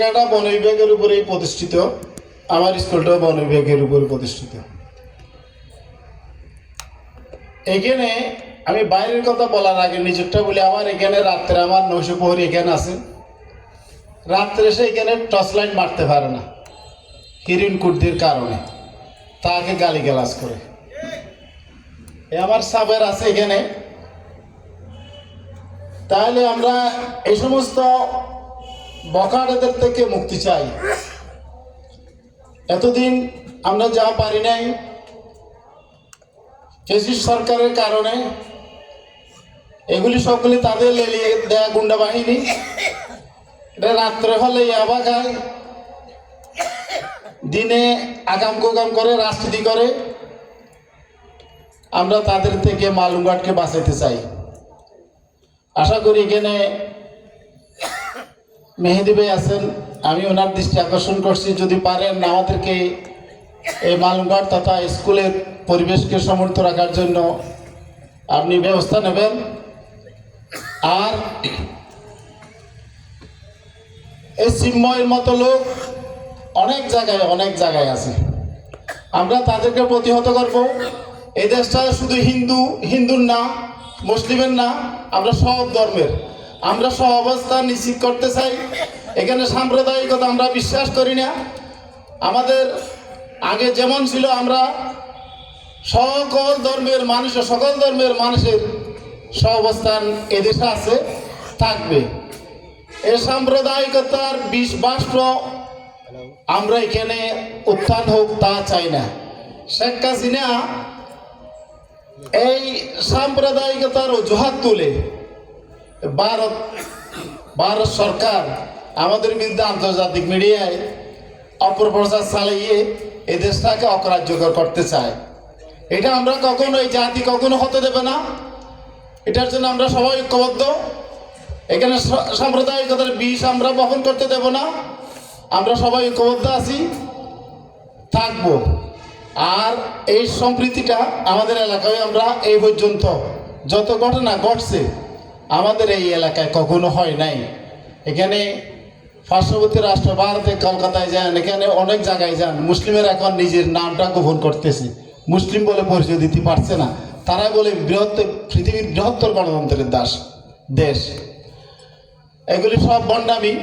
জায়গাটা বন বিভাগের উপরেই প্রতিষ্ঠিত। আমার স্কুলটাও বন বিভাগের উপরে প্রতিষ্ঠিত। এখানে আমি বাইরের কথা বলার আগে নিজেরটা বলি, আমার এখানে রাত্রে আমার নৈশ প্রহরী এখানে আছে। রাত্রে সে এখানে টর্চ লাইট মারতে পারে না, হিরিন কুর্দির কারণে। তাকে গালি গালাজ করে আমার সাবের আছে এখানে। তাহলে আমরা এই সমস্ত বকাটাদের থেকে মুক্তি চাই। এতদিন আমরা যা পারি নাই, ফেসিস সরকারের কারণে, এগুলি সবগুলি তাদের লেলিয়ে দেয়া গুন্ডা বাহিনী। এটা রাত্রে হলে ইয়াবা খায় দিনে আগাম কোগাম করে, রাজনীতি করে, আমরা তাদের থেকে মালুমঘাটকে বাঁচাইতে চাই। আশা করি এখানে মেহেদি ভাই আছেন, আমি ওনার দৃষ্টি আকর্ষণ করছি। যদি পারেন আমাদেরকে এই মালুমঘাট তথা স্কুলের পরিবেশকে সমর্থ রাখার জন্য আপনি ব্যবস্থা নেবেন। আর এই চিন্ময়ের মতো লোক অনেক জায়গায় অনেক জায়গায় আছে। আমরা তাদেরকে প্রতিহত করব। এই দেশটা শুধু হিন্দু, হিন্দুর না, মুসলিমের না, আমরা সব ধর্মের। আমরা সব অবস্থা নিশ্চিত করতে চাই। এখানে সাম্প্রদায়িকতা আমরা বিশ্বাস করি না। আমাদের আগে যেমন ছিল, আমরা সকল ধর্মের মানুষ সকল ধর্মের মানুষের সহাবস্থান এদেশে আছে, থাকবে। এই সাম্প্রদায়িকতার বাষ্প আমরা এখানে উত্থান হোক তা চাই না। শেখ হাসিনা এই সাম্প্রদায়িকতার অজুহাত তুলে ভারত ভারত সরকার আমাদের বিরুদ্ধে আন্তর্জাতিক মিডিয়ায় অপপ্রচার চালিয়ে এই দেশটাকে অকার্যকর করতে চায়। এটা আমরা কখনো, এই জাতি কখনো হতে দেবে না। এটার জন্য আমরা সবাই ঐক্যবদ্ধ। এখানে সাম্প্রদায়িকতার বিষ আমরা বহন করতে দেব না। আমরা সবাই ঐক্যবদ্ধ আছি, থাকব। আর এই সম্প্রীতিটা আমাদের এলাকায় আমরা এই পর্যন্ত, যত ঘটনা ঘটছে আমাদের এই এলাকায় কখনো হয় নাই। এখানে পার্শ্ববর্তী রাষ্ট্র ভারতে কলকাতায় যান, এখানে অনেক জায়গায় যান, মুসলিমের এখন নিজের নামটা গোপন করতেছে। মুসলিম বলে পরিচয় দিতে পারছে না। তারাই বলে বৃহত্তর পৃথিবীর বৃহত্তর গণতন্ত্রের দাস, দেশ। এগুলি সব বন্ডামি।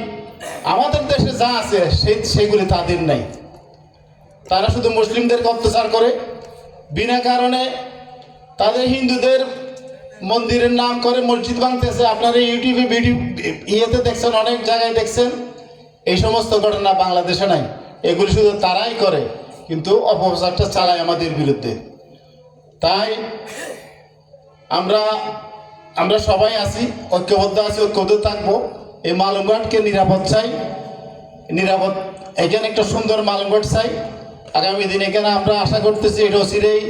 আমাদের দেশে যা আছে সেই সেগুলি তাদের নাই। তারা শুধু মুসলিমদেরকে অত্যাচার করে। বিনা কারণে তাদের হিন্দুদের মন্দিরের নাম করে মসজিদ ভাঙতেছে আপনারা ইউটিউবে ভিডিও ইয়েতে দেখছেন, অনেক জায়গায় দেখছেন। এই সমস্ত ঘটনা বাংলাদেশে নাই। এগুলি শুধু তারাই করে, কিন্তু অপপ্রচারটা চালায় আমাদের বিরুদ্ধে। তাই আমরা আমরা সবাই আছি, ঐক্যবদ্ধ আছি, ঐক্যবদ্ধ থাকব। এই মালুমঘাটকে নিরাপদ চাই। নিরাপদ, এখানে একটা সুন্দর মালুমঘাট চাই। আগামী দিন এখানে আমরা আশা করতেছি এটা অচিরেই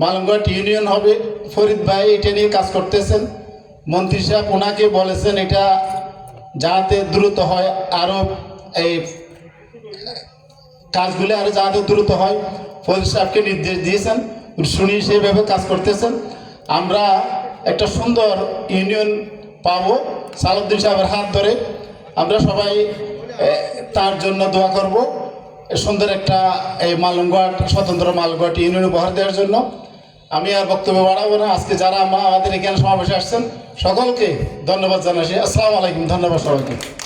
মালুমঘাট ইউনিয়ন হবে। ফরিদ ভাই এটা নিয়ে কাজ করতেছেন। মন্ত্রী সাহেব ওনাকে বলেছেন এটা যাতে দ্রুত হয় আরও এই কাজগুলো আরও যাতে দ্রুত হয়। ফরিদ সাহেবকে নির্দেশ দিয়েছেন, শুনি সেইভাবে কাজ করতেছেন। আমরা একটা সুন্দর ইউনিয়ন পাবো, সালাউদ্দিন সাহেবের হাত ধরে। আমরা সবাই তার জন্য দোয়া করব। সুন্দর একটা এই মালুমঘাট, স্বতন্ত্র মালুমঘাট ইউনিয়ন উপহার দেওয়ার জন্য। আমি আর বক্তব্য বাড়াবো না। আজকে যারা আমাদের এখানে সমাবেশে আসছেন, সকলকে ধন্যবাদ জানাচ্ছি। আসসালামু আলাইকুম, ধন্যবাদ সবাইকে।